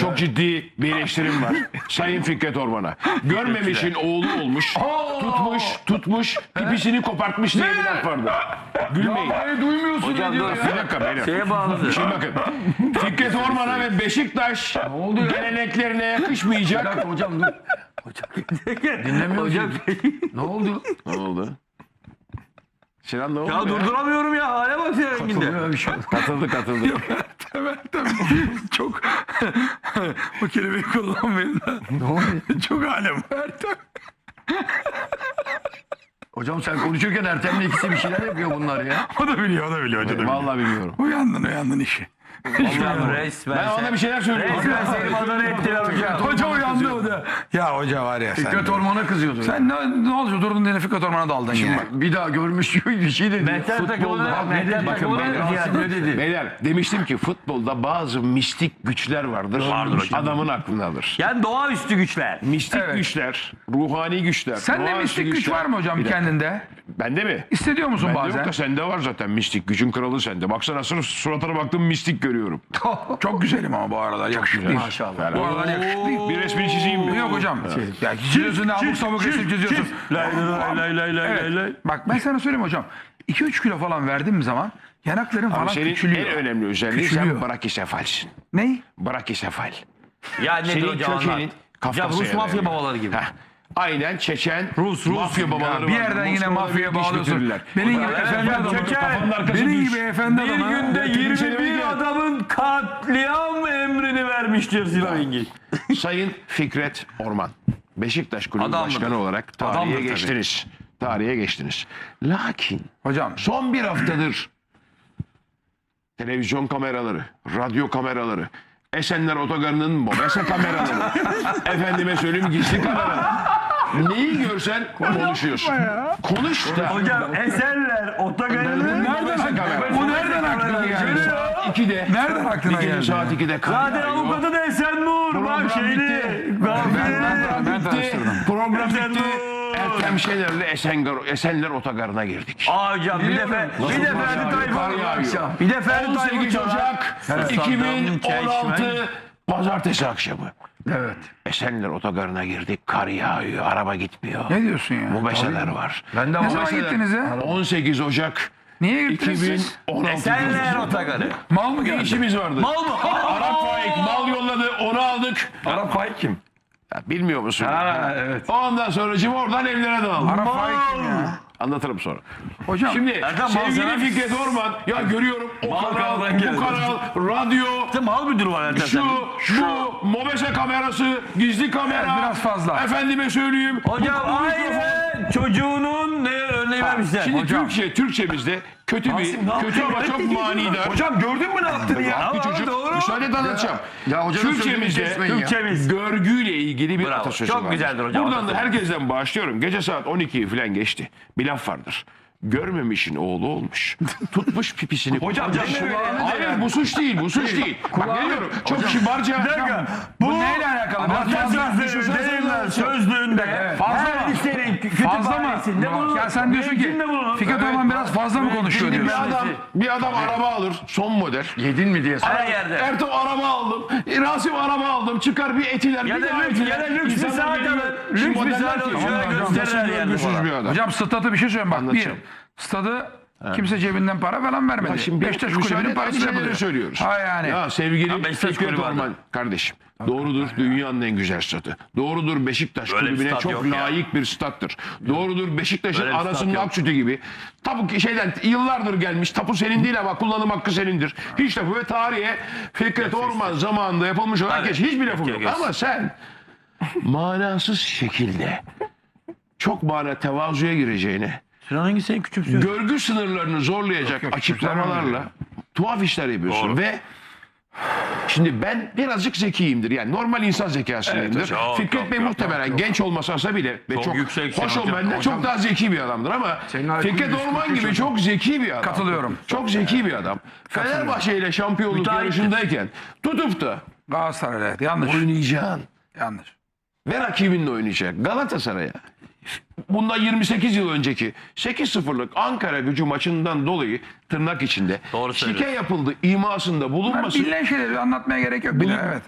çok ciddi bir eleştirim var. Sayın Fikret Orman'a. Görmemişin oğlu olmuş, tutmuş, tutmuş, pipisini kopartmış diye bir laf vardı. Gülmeyin. Hayır duymuyorsun Hocam ne diyor dur. ya? Bir dakika beyler. Şeye bağladı. Şimdi bakın. Fikret Orman'a ve Beşiktaş oldu ya? geleneklerine yakışmayacak. Hocam dur. Dinlemiyor Hocam Ne oldu? Ne oldu? Sinan ne oldu? ya durduramıyorum ya. Hale bak senin renginde. Bir şey. Katıldı katıldı. Temel tabii. Çok bu kelimeyi kullanmayın da. Ne oldu? Çok alem var. Hocam sen konuşurken Ertem'le ikisi bir şeyler yapıyor bunlar ya. O da biliyor, o da biliyor. Hoca da biliyor. Vallahi bilmiyorum. Uyandın, uyandın işi. Hocam resmen. Ben ona bir şeyler söylüyorum. Resmen seni pazara ettiler hocam. Hoca uyandı o da. Ya hoca var ya sen. Fikret Orman'a kızıyordu. Sen ne, ne olacak durdun diye Fikret Orman'a daldın yine. Bir daha görmüş gibi bir şey dedi. Mehter takımına, Mehter bakın takımına beyler. ziyaret. ne dedi? Beyler demiştim ki futbolda bazı mistik güçler vardır. Vardır hocam. Adamın aklını alır. Yani doğaüstü güçler. Mistik Evet. güçler, ruhani güçler. Sende doğaüstü mistik güç güçler. var mı hocam kendinde? Bende mi? Hissediyor musun Bende bazen? yok da sende var zaten mistik. Gücün kralı sende. Baksana sırf suratına baktım mistik görüyorum. Çok güzelim ama bu aralar yakışıklıyım. Maşallah. Bu aralar yakışıklıyım. Bir resmini çizeyim mi? Yok hocam. Ya çiziyorsun da abuk sabuk resim çiziyorsun. Lay lay lay lay lay lay. Bak ben sana söyleyeyim hocam. 2-3 kilo falan verdiğim zaman yanakların falan senin küçülüyor. en önemli özelliği sen brakisefalsin. Ney? Brakisefal. Ya nedir Senin hocam anlat. kökenin Hocam Kafkasya Rus mafya babaları gibi. Heh. Aynen Çeçen, Rus, Rus. mafya babaları Bir yerden yine Moskova'da mafyaya bağlıyorsun. Benim gibi efendi arkası Benim gibi efendi Bir adamı. günde Kimse 21 demedi. adamın katliam emrini vermiştir Sinan Engin. Sayın Fikret Orman. Beşiktaş Kulübü Adam Başkanı mıdır? olarak tarihe Adamdır tabii. geçtiniz. Tarihe geçtiniz. Lakin Hocam son bir haftadır televizyon kameraları, radyo kameraları, Esenler Otogarı'nın mobese kameraları, efendime söyleyeyim gizli kameralar. Neyi görsen konuşuyorsun. Konuş da. Hocam Esenler Otogarı'nın Nereden kamera? bu nereden aklına geldi? Saat 2'de. Nereden aklına geldi? saat 2'de kar Zaten avukatı da Esen Nur. Bak şeyli. Ben Bitti. tanıştırdım. Program Esenler. bitti. Ertem Şener'le Esenler, Esenler Otogarı'na girdik. Aa hocam bir de Fe- bir de Ferdi. Tayfur. Bir de Ferdi 18 Tayfur Ocak Saddam'ın 2016 Çeşmen. Pazartesi akşamı. Evet. Esenler Otogarı'na girdik. Kar yağıyor. Araba gitmiyor. Ne diyorsun ya? Mubeseler var. Ben de Ne zaman gittiniz ya? 18 Ocak Niye gittiniz siz? 2016. Esenler Otogarı. Mal mı Bir geldi? işimiz vardı. Mal mı? Arap Faik mal yolladı. Onu aldık. Arap Faik kim? Ya bilmiyor musun? Ha evet. Ondan sonra oradan evlere dağıldık. Arap Faik kim ya? Anlatırım sonra. Hocam Şimdi Erkan sevgili Balzer'e- Fikret Orman ya görüyorum o kanal, bu geldi. kanal, radyo, Sen mal müdürü var Ertem şu, sen. bu, mobese kamerası, gizli kamera. Evet, biraz fazla. Efendime söyleyeyim. Hocam bu mikrofon. çocuğunun ne örneği vermişler. Şimdi Hocam. Türkçe, Türkçemizde kötü bir, ne kötü ama çok manidar. Hocam gördün mü ne yaptığını ya? bir çocuk. doğru. Müsaade et anlatacağım. Ya sözünü Türkçemizde. Türkçemiz. görgüyle ilgili bir Bravo. atasözü Çok vardır. güzeldir hocam, Buradan da herkesten bağışlıyorum. Gece saat 12'yi falan geçti. Bir laf vardır. Görmemişin oğlu olmuş. Tutmuş pipisini. Hocam, öyle. Hayır bu suç değil bu suç değil. Bak geliyorum. Çok kibarca. bu neyle alakalı? Atasözleri değiller sözlüğünde. Fazla Her listenin kü- Fazla mı? bulunur. Ya sen diyorsun ki. Fikret Orman biraz fazla mı konuşuyor diyorsun? bir adam, bir adam araba alır. Son model. Yedin mi diye. Her yerde. Ertuğ araba aldım. Rasim araba aldım. Çıkar bir etiler. Ya bir da lüks, etiler. ya da lüks bir saat alır. Şu Lüks bir saat alır. Şöyle Hocam, gösterir nasıl her yerde görgüsüz bir adam. Hocam stadı bir şey söyleyeyim bak. Bir, Anlatacağım. Stadı kimse cebinden para falan vermedi. Bak şimdi Beşiktaş kulübünün parası yapılıyor. söylüyoruz. Ha yani. Ya sevgili Ya Beşiktaş kulübü Orman kardeşim. Doğrudur dünyanın en güzel stadı. Doğrudur Beşiktaş Böyle kulübüne çok yok ya. layık bir stattır. Doğrudur Beşiktaş'ın anasının yok. ak sütü gibi. Tapu ki şeyden yıllardır gelmiş. Tapu senin değil ama kullanım hakkı senindir. Hiç lafı ve tarihe Fikret Orman zamanında yapılmış olan Tabii. geç. Hiçbir lafım Geç, yok. Ama sen manasız şekilde çok mana tevazuya gireceğine Sinan Engin seni küçümsüyor. görgü sınırlarını zorlayacak yok, açıklamalarla tuhaf işler yapıyorsun Doğru. ve Şimdi ben birazcık zekiyimdir. Yani normal insan zekasındayımdır. Evet, Fikret çok, Bey muhtemelen genç olmasa bile ve Çok çok, yükseksin hoş ol benden çok daha zeki bir adamdır ama Fikret 143 Orman gibi hocam. çok zeki bir adam. Katılıyorum. Çok zeki bir adam. Fenerbahçe ile şampiyonluk Müteahhit. yarışındayken tutup da Galatasaray'la yanlış. oynayacaksın Yanlış. ve rakibinle oynayacak Galatasaray'a. Bundan 28 yıl önceki 8-0'lık Ankara gücü maçından dolayı tırnak içinde Doğru şike söylüyorsun. yapıldı imasında bulunması bilinen şeyleri anlatmaya gerek yok bile. Bunu- Evet.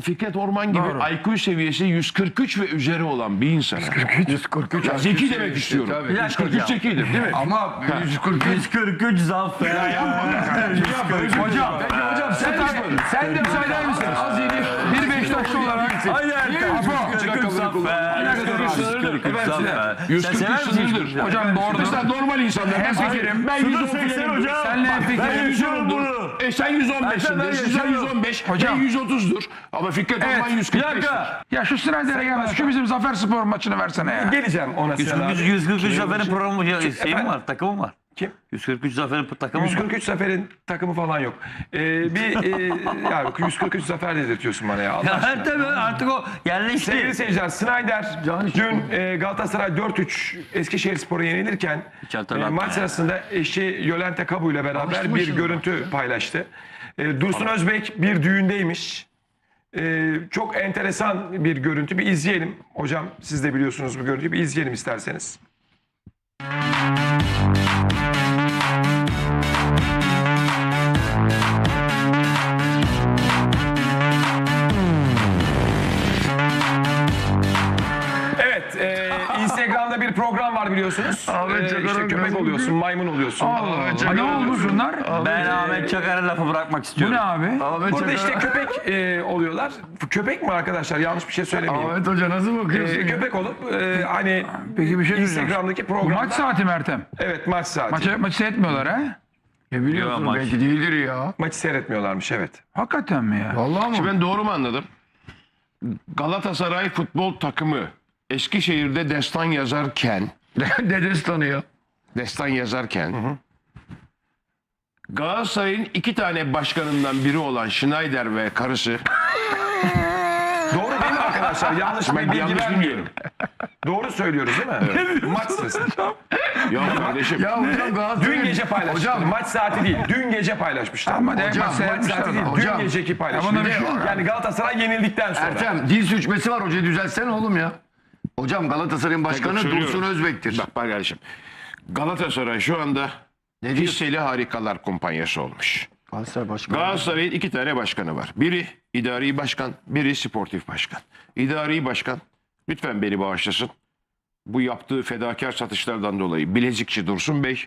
Fikret Orman gibi Doğru. IQ seviyesi 143 ve üzeri olan bir insana. 143. Ya zeki demek istiyorum. Tabii. 143 zekidir değil mi? Ama 143 143 zafer. Hocam, peki hocam sen, sen de müsaade eder misin? Az yeni bir Beşiktaşlı olarak. Haydi Ertem. Apo. 143 zafer. 143 zafer. Sen 143 sever misin sınırdır. Hocam doğru. Mesela normal insanlar mesela fikirim. ben Şurada 110 80 filanım. hocam. Senle Ben fikirim. yaşıyorum bunu. E sen 115'sindir, sen 115, Hocam. ben 130'dur. Ama Fikret. Orman Bir 145'tir. dakika. Ya şu Snyder'e gelmez. Şu bizim Zafer Spor maçını versene ya. Geleceğim ona Sinan 143 abi. 143 zaferin programı şeyim Efendim? var, takımım var. Kim? 143 zaferin takımım var. 143 zaferin takımı falan yok. Ee, bir e, ya 143 zafer dedirtiyorsun bana ya. Allah Ya aşkına. tabii artık o yerleşti. Sevgili seyirciler, Snyder dün e, Galatasaray 4-3 Eskişehir Spor'a yenilirken Hiç e, maç ya. sırasında eşi Yolente Kabu ile beraber bir görüntü paylaştı. E, Dursun Özbek bir düğündeymiş. E, çok enteresan bir görüntü. Bir izleyelim. Hocam siz de biliyorsunuz bu görüntüyü. Bir izleyelim isterseniz. Instagram'da bir program var biliyorsunuz. Ahmet E, Çakar'ın işte köpek oluyorsun, maymun oluyorsun. Ha, ne olmuş bunlar? Ben Ahmet Çakar'a lafı bırakmak Bu istiyorum. ne abi? Burada işte köpek e, oluyorlar. Köpek mi arkadaşlar? Yanlış bir şey söylemeyeyim. Ahmet Hoca nasıl bakıyorsun? E, köpek olup e, hani Peki bir şey söyleyeceğim. Instagram'daki Bu programda maç saati mi Ertem? evet maç saati. Maçı, maçı seyretmiyorlar ha? Ne biliyorsun Yok, belki değildir ya. Maçı seyretmiyorlarmış evet. Hakikaten mi ya? Vallahi mı? Şimdi ben doğru mu anladım? Galatasaray futbol takımı Eskişehir'de destan yazarken Dedestan'ı ya. destan yazarken Galatasaray'ın iki tane başkanından biri olan Schneider ve karısı Doğru değil mi arkadaşlar? Yanlış bir ben bilgi yanlış vermiyorum. bilmiyorum. Doğru söylüyoruz değil mi? Maç sırasında. Yok kardeşim. Ya hocam Galatasaray. Dün gece paylaşmışlar. Hocam Maç saati değil. Dün gece paylaşmışlar. Ama de- Hocam, maç maç seyretmişler saati değil. ama. Dün Hocam. geceki Ya bir şey. Yani Galatasaray yenildikten sonra. Ertem dil sürçmesi var hocayı düzeltsene oğlum ya. Hocam Galatasaray'ın başkanı söylüyorum. Dursun Özbek'tir. Bak bak kardeşim. Galatasaray şu anda Ne diyorsun? hisseli harikalar kumpanyası olmuş. Galatasaray başkanı. Galatasaray'ın iki tane başkanı var. Biri idari başkan, biri sportif başkan. İdari başkan lütfen beni bağışlasın. Bu yaptığı fedakar satışlardan dolayı Bilezikçi Dursun Bey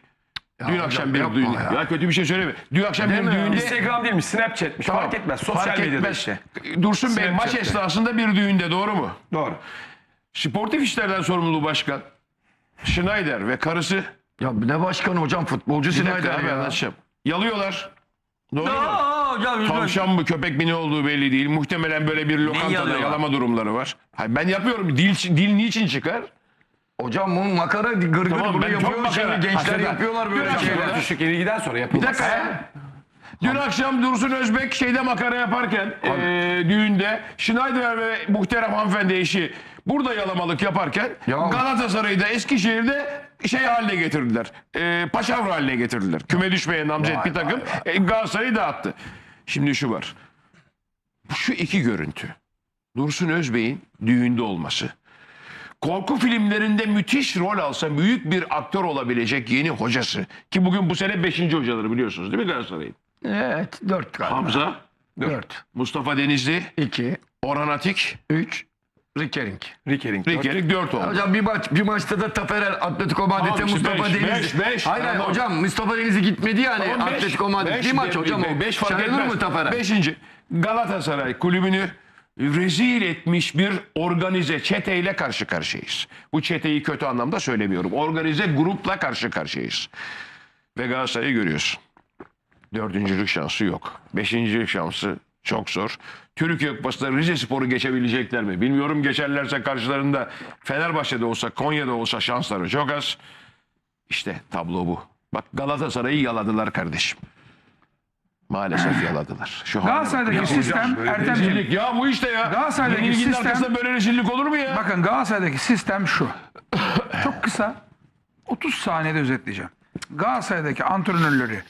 dün hocam akşam bir düğün. ya. Ya. kötü bir şey söyleme. Dün akşam bir ya. düğünde Instagram değilmiş, Snapchat'miş. Fark etmez. Sosyal fark medyada etmez. işte. Dursun Bey maç esnasında bir düğünde doğru mu? Doğru. Sportif işlerden sorumlu başkan Schneider ve karısı Ya ne başkanı hocam futbolcu bir dakika abi ya. anlatacağım. Yalıyorlar. Doğru mu? Aa, yüzme- Tavşan mı köpek mi ne olduğu belli değil. Muhtemelen böyle bir lokantada yalıyorlar? yalama durumları var. Hayır, ben yapıyorum. Dil, dil niçin çıkar? Hocam bu makara gırgır Tamam, bunu ben çok yapıyor. makara. Şimdi gençler Hakikaten. yapıyorlar böyle Biraz şeyler. sonra- Düşük yenilgiden sonra Bir yapılmaz. dakika ya. Dün akşam Dursun Özbek şeyde makara yaparken eee, düğünde Schneider ve muhterem hanımefendi eşi burada yalamalık yaparken Ya. Galatasaray'da Eskişehir'de şey haline getirdiler. Eee paşavra haline getirdiler. Küme düşmeye namzet bir takım. E, Galatasaray'ı dağıttı. Şimdi şu var. Şu iki görüntü. Dursun Özbey'in düğünde olması. Korku filmlerinde müthiş rol alsa büyük bir aktör olabilecek yeni hocası. Ki bugün bu sene 5. hocaları biliyorsunuz değil mi Galatasaray'ın? Evet dört galiba. Hamza, Dört. Mustafa Denizli, İki. Orhan Atik, Üç. Rikering. Rikering. Rikerik 4 oldu. Hocam bir maç bir maçta da Taferel Atletico Madrid'e işte Mustafa beş, Denizli. beş, beş. hayır hayır Tamam. hocam Mustafa Denizli gitmedi yani Tamam, Atletico Madrid. bir maç hocam o. Beş fark Sayılır etmez. mı Taferel? Beşinci. Galatasaray kulübünü rezil etmiş bir organize çeteyle karşı karşıyayız. Bu çeteyi kötü anlamda söylemiyorum. Organize grupla karşı karşıyayız. Ve Galatasaray'ı görüyorsun. Dördüncülük şansı yok. Beşincilik şansı çok zor. Türkiye Kupası'nda Rize Spor'u geçebilecekler mi? Bilmiyorum geçerlerse karşılarında Fenerbahçe'de olsa Konya'da olsa şansları çok az. İşte tablo bu. Bak Galatasaray'ı yaladılar kardeşim. Maalesef yaladılar. Şu. Galatasaray'daki sistem Ertem'ciğim. Ya bu işte ya. Galatasaray'daki Yenilginin sistem- arkasında böyle rezillik olur mu ya? Bakın Galatasaray'daki sistem şu. Çok kısa 30 saniyede özetleyeceğim. Galatasaray'daki antrenörleri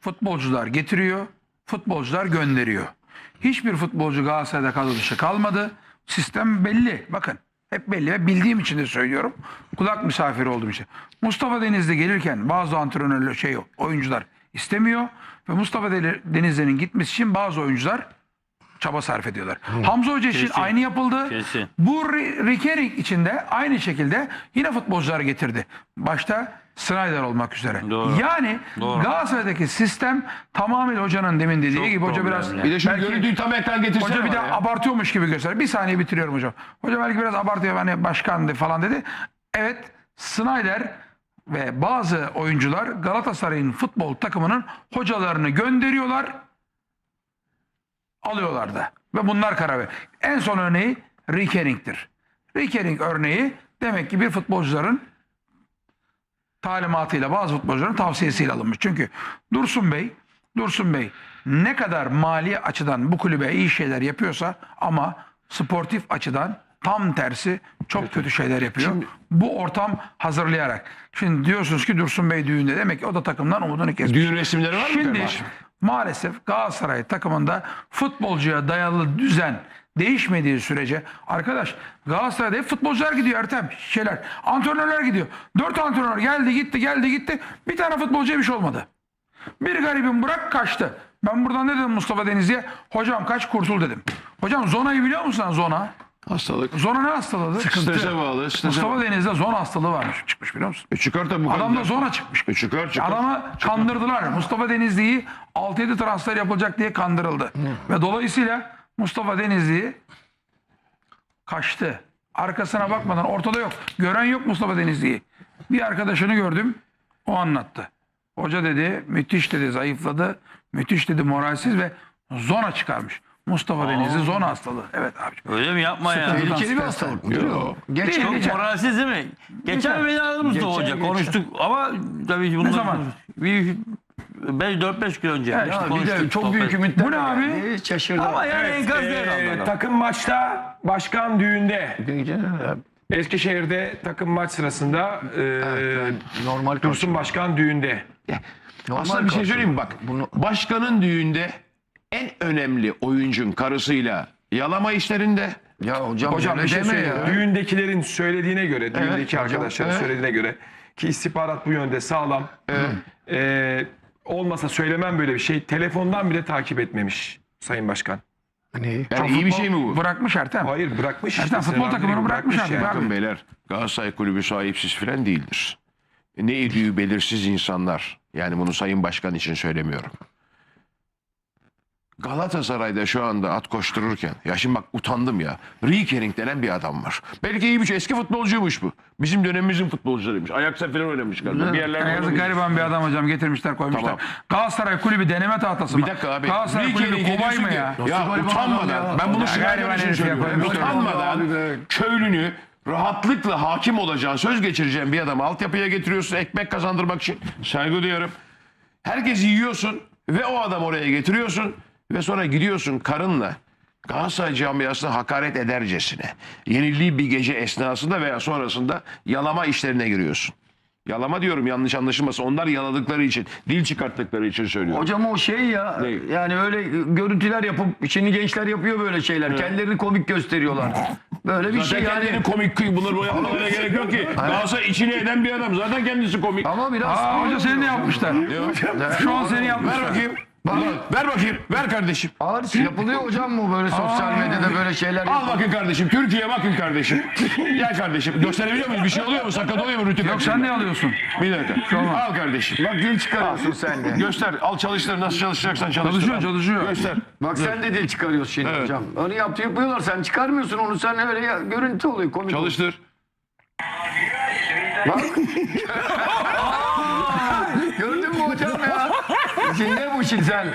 futbolcular getiriyor, futbolcular gönderiyor. Hiçbir futbolcu Galatasaray'da kadro dışı kalmadı. Sistem belli. Bakın hep belli ve bildiğim için de söylüyorum. Kulak misafiri olduğum için. Mustafa Denizli gelirken bazı antrenörler şey oyuncular istemiyor ve Mustafa Denizli'nin gitmesi için bazı oyuncular çaba sarf ediyorlar. Hamza Hoca için Kesin. aynı yapıldı. Kesin. Bu Ri- Rikerik için de aynı şekilde yine futbolcular getirdi. Başta Snyder olmak üzere. Doğru. Yani Doğru. Galatasaray'daki sistem tamamıyla hocanın demin dediği Çok gibi hoca biraz problemli. Bir de şu görüntüyü tam ekran getirsene Hoca bir de ya. abartıyormuş gibi göster. Bir saniye bitiriyorum hocam. Hoca belki biraz abartıyor hani başkandı falan dedi. Evet Snyder ve bazı oyuncular Galatasaray'ın futbol takımının hocalarını gönderiyorlar. Alıyorlar da. Ve bunlar karar ver. En son örneği Rikering'tir. Rikering örneği demek ki bir futbolcuların talimatıyla bazı futbolcuların tavsiyesiyle alınmış. Çünkü Dursun Bey, Dursun Bey ne kadar mali açıdan bu kulübe iyi şeyler yapıyorsa ama sportif açıdan tam tersi çok kötü şeyler yapıyor. bu ortam hazırlayarak. Şimdi diyorsunuz ki Dursun Bey düğünde demek ki o da takımdan umudunu kesmiş. Düğün resimleri var mı Şimdi? Maalesef Galatasaray takımında futbolcuya dayalı düzen değişmediği sürece arkadaş Galatasaray'da hep futbolcular gidiyor Ertem şeyler antrenörler gidiyor. Dört antrenör geldi gitti geldi gitti bir tane futbolcuya bir şey olmadı. Bir garibim bırak kaçtı. Ben buradan ne dedim Mustafa Denizli'ye? Hocam kaç kurtul dedim. Hocam zonayı biliyor musun sen zona? Hastalık. Zona ne hastalığı? Strese bağlı. Strese Mustafa bağlı. Deniz'de zona hastalığı varmış çıkmış biliyor musun? E çıkar tabii bu Adamda kadar. zona çıkmış. E çıkar çıkar. Adamı kandırdılar. Mustafa Denizli'yi 6-7 transfer yapılacak diye kandırıldı. Ve dolayısıyla Mustafa Denizli kaçtı. Arkasına bakmadan ortada yok. Gören yok Mustafa Denizli'yi. Bir arkadaşını gördüm. O anlattı. Hoca dedi müthiş dedi zayıfladı. Müthiş dedi moralsiz ve zona çıkarmış. Mustafa Denizli zona hastalığı. Evet abiciğim. Öyle mi yapma ya? Sıkıntı. Tehlikeli bir hastalık mı? Yok. Geç. Çok Geçen. moralsiz değil mi? Geçen beni aradı Mustafa Hoca. geçen. Konuştuk ama tabii ki bunlar... zaman? Bir 4-5 gün önce. Ya işte işte Bir konuştuk. de çok sohbet. büyük ümitler Bu ne abi? geldi, Şaşırdı. Ama yani enkaz değil Ee, adam. takım maçta, başkan düğünde. Eskişehir'de takım maç sırasında e, normal Dursun karşılıyor. Başkan düğünde. Normal Aslında bir şey söyleyeyim mi bak. Bunu- Başkanın düğünde en önemli oyuncun karısıyla yalama işlerinde Ya hocam, Hocam bir şey deme söyleyeyim. ya. Düğündekilerin söylediğine göre, düğündeki hocam, arkadaşların evet. söylediğine göre ki istihbarat bu yönde sağlam. Ee, olmasa söylemem böyle bir şey. Telefondan bile takip etmemiş Sayın Başkan. Hani yani iyi bir şey mi bu? Bırakmış Ertem. Hayır bırakmış. Ertem, futbol Selam takımını aleyküm, bırakmış abi. yani. Bakın beyler Galatasaray kulübü sahipsiz falan değildir. Ne ediği belirsiz insanlar. Yani bunu Sayın Başkan için söylemiyorum. Galatasaray'da şu anda at koştururken ya şimdi bak utandım ya. Rikering denen bir adam var. Belki iyi bir şey. Eski futbolcuymuş bu. Bizim dönemimizin futbolcularıymış. Ajax'a falan oynamış galiba. Bir yerlerde Yani yazık oynamış. gariban bir adam hocam getirmişler koymuşlar. Tamam. Galatasaray kulübü deneme tahtası mı? Bir dakika abi. Galatasaray kulübü Rikering'e kobay diyorsun mı ya? Ya gariban utanmadan ya? ben bunu Ya gariban için ya, söylüyorum. Utanmadan köylünü rahatlıkla hakim olacağın, söz geçireceğin bir adamı altyapıya getiriyorsun ekmek kazandırmak için. Saygı duyuyorum. Herkesi yiyorsun ve o adam oraya getiriyorsun ve sonra gidiyorsun karınla Galatasaray camiasına hakaret edercesine. Yenildiği bir gece esnasında veya sonrasında yalama işlerine giriyorsun. Yalama diyorum yanlış anlaşılmasın. Onlar yaladıkları için, dil çıkarttıkları için söylüyorum. Hocam o şey ya Ne? yani öyle görüntüler yapıp şimdi gençler yapıyor böyle şeyler. Kendilerini komik gösteriyorlar. Böyle bir Zaten şey yani. komik kıy. Bunları bu yapmalarına gerek yok ki. Galatasaray içine eden bir adam. Zaten kendisi komik. Ama biraz Aa hoca seni de yapmışlar. Şu an seni Ver yapmışlar. Bakayım. Ver bakayım. Ver kardeşim. ağır yapılıyor hocam bu böyle sosyal medyada böyle şeyler Al yapılıyor. bakın kardeşim. Türkiye bakın kardeşim. Gel kardeşim. Gösterebiliyor muyuz? Bir şey oluyor mu? Sakat oluyor mu? Rütük Yok sen ne alıyorsun? Bir dakika. Al kardeşim. Bak dil çıkarıyorsun sen de. Göster. Al çalıştır. Nasıl çalışacaksan çalıştır. Çalışıyor Al. çalışıyor. Göster. Bak sen de dil çıkarıyorsun şimdi Evet. hocam. Onu yaptı yapıyorlar sen çıkarmıyorsun onu sen öyle ya, görüntü oluyor komik. Çalıştır. Bak. Gördün mü hocam ya? Şimdi ne bu şimdi sen?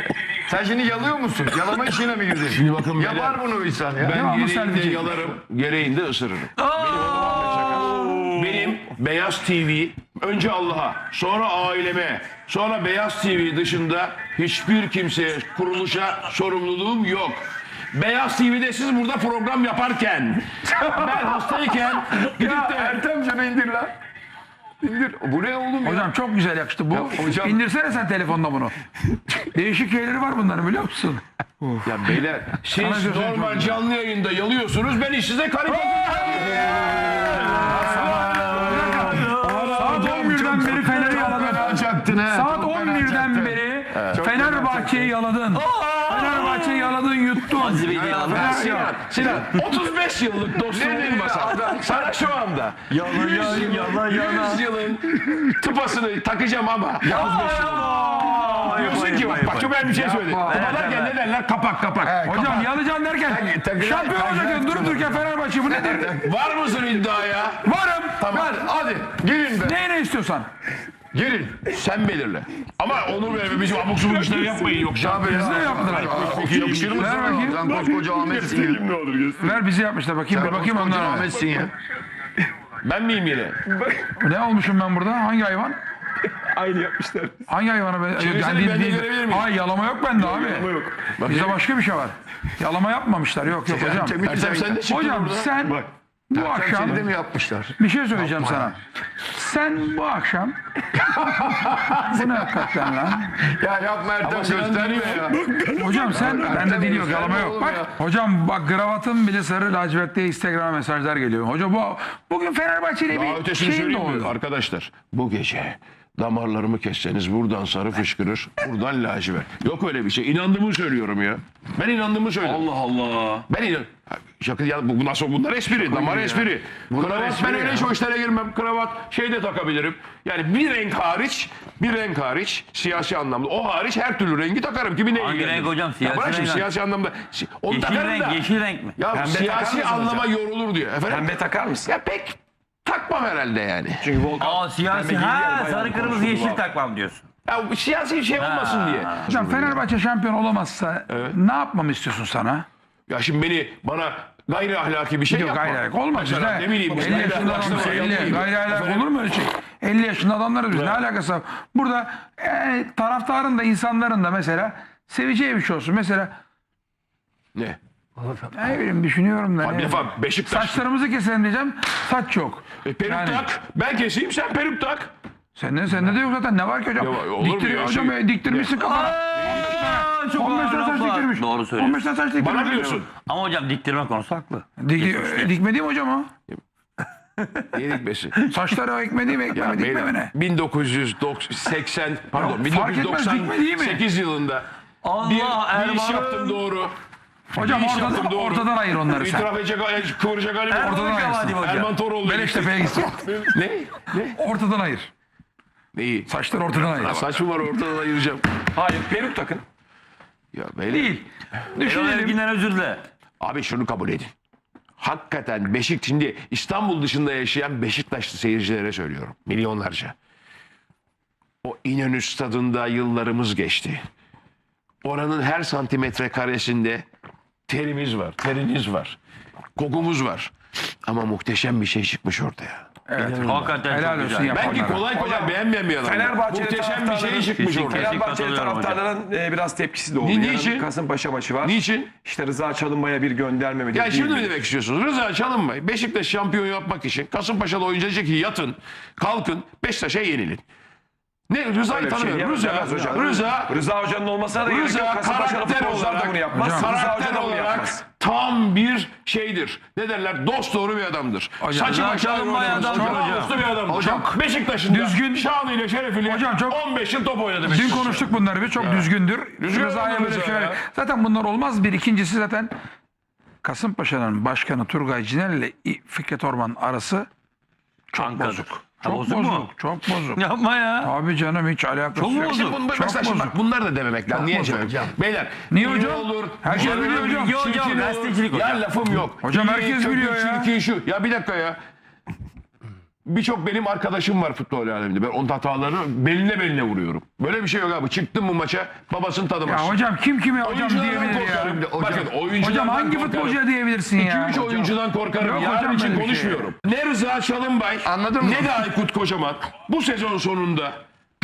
Sen şimdi yalıyor musun? Yalama işine mi girdin? Şimdi bakın beyler. Yapar bunu insan ya. Ben gereğinde yalarım, gereğinde ısırırım. Benim, benim Beyaz TV önce Allah'a, sonra aileme, sonra Beyaz TV dışında hiçbir kimseye, kuruluşa sorumluluğum yok. Beyaz TV'de siz burada program yaparken, ben hastayken gidip de Ertem şunu indir lan. İndir. Bu ne oğlum ya? Hocam çok güzel yakıştı bu. hocam- İndirsene sen telefonda bunu. Değişik şeyleri var bunların biliyor musun? Ya beyler siz gözüm normal canlı yayında yalıyorsunuz ben size karikatür Saat 11'den beri Fener'i yaladın. Ha. Saat Çok fena 11'den çaktın. beri Fenerbahçe'yi yaladın. Aziz Bey Sinan, Sinan 35 yıllık dostum olmasa sana şu anda Yalan 100 yalan yılın, yalan 100 yalan. yılın tıpasını takacağım ama Aa, diyorsun ki bak, bak çok önemli bir şey söyledi. Tıpalarken ne derler? Kapak kapak. Hocam yalacan derken şampiyon olacak diyorsun. Durup dururken Fenerbahçe bu nedir? Var mısın iddiaya? Varım. Tamam. Ver. Hadi. Girin be. Neyine istiyorsan. Girin. Sen belirle. Ama Onur Bey bizim abuk subuk işleri yapmayın yoksa. Biz de yaptılar. Yakışır mı Ver sana? bakayım. Sen koskoca Ahmet'sin. Ver bizi yapmışlar bakayım. Bir bakayım onlara. Ahmet'sin ya. Ben miyim yine? Ne olmuşum ben burada? Hangi hayvan? Aynı yapmışlar. Hangi hayvana ben? Çevirsene, değil- ben de görebilir miyim? Hayır yalama yok bende abi. yok. Bizde başka bir şey var. Yalama yapmamışlar. Yok yok hocam. Ertem sen de Hocam sen bu akşam Seni de mi yapmışlar? bir şey söyleyeceğim sana. Sen bu akşam bu ne hakikaten lan? Ya yapma Ertem gösterme ya. Hocam sen bende dil yok yalama yok. Bak ya. hocam bak kravatın bile sarı lacivert diye Instagram'a mesajlar geliyor. Hocam bu bugün Fenerbahçe ile bir ötesini şeyin söyleyeyim mi? doğdu. Arkadaşlar bu gece damarlarımı kesseniz buradan sarı fışkırır, buradan lacivert. Yok öyle bir şey. İnandığımı söylüyorum ya. Ben inandığımı söylüyorum. Allah Allah. Ben inan. Şaka ya bu nasıl bunlar espri, damar espri. Kravat espri ben öyle ya. o işlere girmem. Kravat şey de takabilirim. Yani bir renk hariç, bir renk hariç siyasi anlamda. O hariç her türlü rengi takarım. Kimi ne Hangi ilgilendirir? renk hocam? Ya Siyasi bırak şimdi renk. siyasi anlamda. Si- Onu Yeşil takarım renk, da. yeşil renk mi? Ya takar siyasi mısın anlama hocam? yorulur diyor. Efendim? Pembe takar mısın? Ya pek takmam herhalde yani. Çünkü Volkan Aa siyasi. Ha bayağı sarı kırmızı konuşuldu yeşil bu. takmam diyorsun. Ya siyasi şey olmasın diye. Hocam Fenerbahçe şampiyon olamazsa ne yapmamı istiyorsun sana? Ya şimdi beni bana gayri ahlaki bir şey Yok yapma. gayri ahlak olmaz Mesela ne bileyim. 50 yaşında adam işte 50 gayri ahlak olur mu öyle şey? 50 yaşında adamlarız biz ne alakası var? Burada e, taraftarın da insanların da mesela seveceği bir şey olsun. Mesela Ne? Ne bileyim düşünüyorum da. Bir ne- defa Beşiktaş. Saçlarımızı keselim diyeceğim. Saç yok. E, peruk Yani- tak. Ben keseyim sen peruk tak. Sende, sende de yok zaten. Ne var ki hocam? Ya, olur mu Diktiriyor ya? hocam. Şey- e, diktirmişsin kafana. Aa, çok 15 ağır tane saç laflar. diktirmiş. Doğru söylüyorsun. 15 tane saç diktirmiş. Bana diyorsun. Ama hocam diktirme konusu haklı. Dik, dikmedi mi hocam o? Niye dikmesi? Saçları o ekmedi mi? Ekmeme dikmeme beyler, ne? 1980 pardon fark etmez, dikme değil mi? 1998 yılında Allah bir, bir iş yaptım doğru. Hocam iş ortadan, yaptım doğru. ortadan ayır onları sen. İtiraf edecek, kıvıracak halim yok. Ortadan ayırsın. Erman Toroğlu. Beleştepe'ye gitsin. Ne? Ne? Ortadan ayır. Neyi? Saçları ortadan ayır. Saçım var ortadan ayıracağım. Hayır peruk takın. Ya beyler. Değil. Düşünelim. Evgin'den özür dile. Abi şunu kabul edin. Hakikaten Beşik şimdi İstanbul dışında yaşayan Beşiktaşlı seyircilere söylüyorum. Milyonlarca. O İnönü stadında yıllarımız geçti. Oranın her santimetre karesinde terimiz var, teriniz var, kokumuz var. Ama muhteşem bir şey çıkmış ortaya. Hakikaten Helal çok olsun güzel. ya. Belki Yapanlara. kolay kolay beğenmeyen bir adam. Fenerbahçeli Muhteşem bir şey çıkmış Kesinlikle. ortaya. Fenerbahçeli katılıyorum hocam. taraftarların e, biraz tepkisi de oldu. Ni- Yarın niçin? Kasımpaşa maçı var. Niçin? İşte Rıza Çalınbay'a bir gönderme mi? Ya değil şimdi mi? mi demek istiyorsunuz? Rıza Çalınbay Beşiktaş şampiyon yapmak için Kasımpaşa'da oyuncu diyecek ki yatın, kalkın, Beşiktaş'a yenilin. Ne Rıza'yı Öyle bir şey tanımıyorum. Rıza, hocam. Rıza, Rıza Hoca'nın olmasına da gerek Rıza yok. Kasımpaşa'da karakter futbolcular da bunu olarak, yapmaz. Hocam, Rıza Hoca karakter da bunu olarak yapmaz. tam bir şeydir. Ne derler? Dost doğru bir adamdır. Hocam, Saçı Rıza başı Çalınbay ayrı adam oynamış. hocam. Namuslu bir adamdır. Hocam, Beşiktaş'ın düzgün- şanıyla şerefiyle Hocam, çok- 15 yıl top oynadı Dün Beşiktaş. konuştuk bunları bir çok düzgündür. Düzgün Rıza'ya böyle Rıza şöyle. ya. Zaten bunlar olmaz. Bir ikincisi zaten Kasımpaşa'nın başkanı Turgay Ciner ile Fikret Orman arası çok bozuk. Çok bozuk bozuk. mu? Çok bozuk. Yapma ya. Abi canım hiç alakası Çok yok. bozuk. Şimdi bunu, Çok mesela şimdi bozuk. bak bunlar da dememek lazım. Niye bozuk. hocam? Beyler. Niye hocam? Olur, Herkes güzel biliyor hocam. Bilgi hocam, gazetecilik Ya hocam. lafım yok. Hocam herkes biliyor ya. Çirkin şu. Ya bir dakika ya. Birçok benim arkadaşım var futbol aleminde. Ben onun hatalarını beline beline vuruyorum. Böyle bir şey yok abi. Çıktın mı maça babasını tanımaz. Ya hocam kim kime hocam Oyunculardan diyebilir ya? korkarım. Bakın oyunculardan Hocam hangi korkarım. futbolcuya diyebilirsin ya? 2-3 oyuncudan korkarım. Yok Yarın hocam için böyle bir şey. konuşmuyorum. Ne Rıza Çalınbay Anladın mı? ne de Aykut Kocaman bu sezon sonunda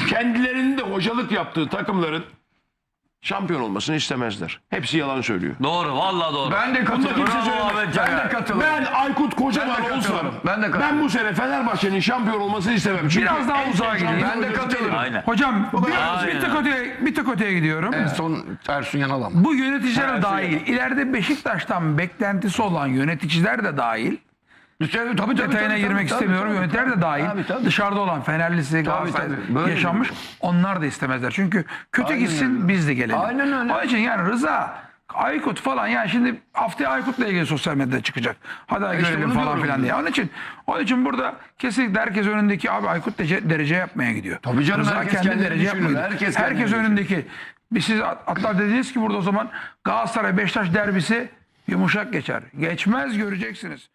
kendilerinin de hocalık yaptığı takımların şampiyon olmasını istemezler. Hepsi yalan söylüyor. Doğru vallahi doğru. Ben de Bunu da katılıyorum. kimse Bravo söylemez. Ahmet Can Ben de katılıyorum. Ben Aykut Kocaman Ben de olsam katılıyorum. Ben de ben, katılıyorum. bu sene Fenerbahçe'nin şampiyon olmasını istemem. Çünkü Biraz daha en uzağa gideyim. şampiyon Ben de katılıyorum. Aynen. Hocam biraz Aynen. bir tık öteye, bir tık öteye gidiyorum. En son Ersun Yanal ama. Bu yöneticiler de dahil. İleride Beşiktaş'tan beklentisi olan yöneticiler de dahil. Tabii tabii Detayına girmek istemiyorum. Yöneticiler de dahil. Tabii, tabii. Dışarıda olan Fenerlisi, Galatasaray tabii. Böyle yaşanmış. Onlar da istemezler. Çünkü kötü Aynen gitsin öyle. biz de gelelim. Aynen öyle. Onun için yani Rıza Aykut falan yani şimdi haftaya Aykut'la ilgili sosyal medyada çıkacak. Hadi işte görelim falan filan diye. Onun için onun için burada kesinlikle herkes önündeki abi Aykut derece, derece yapmaya gidiyor. Tabii canım, Rıza herkes kendi kendini derece gidiyor. herkes Herkes, önündeki. Biz siz hatta dediniz ki burada o zaman Galatasaray Beşiktaş derbisi yumuşak geçer. Geçmez göreceksiniz.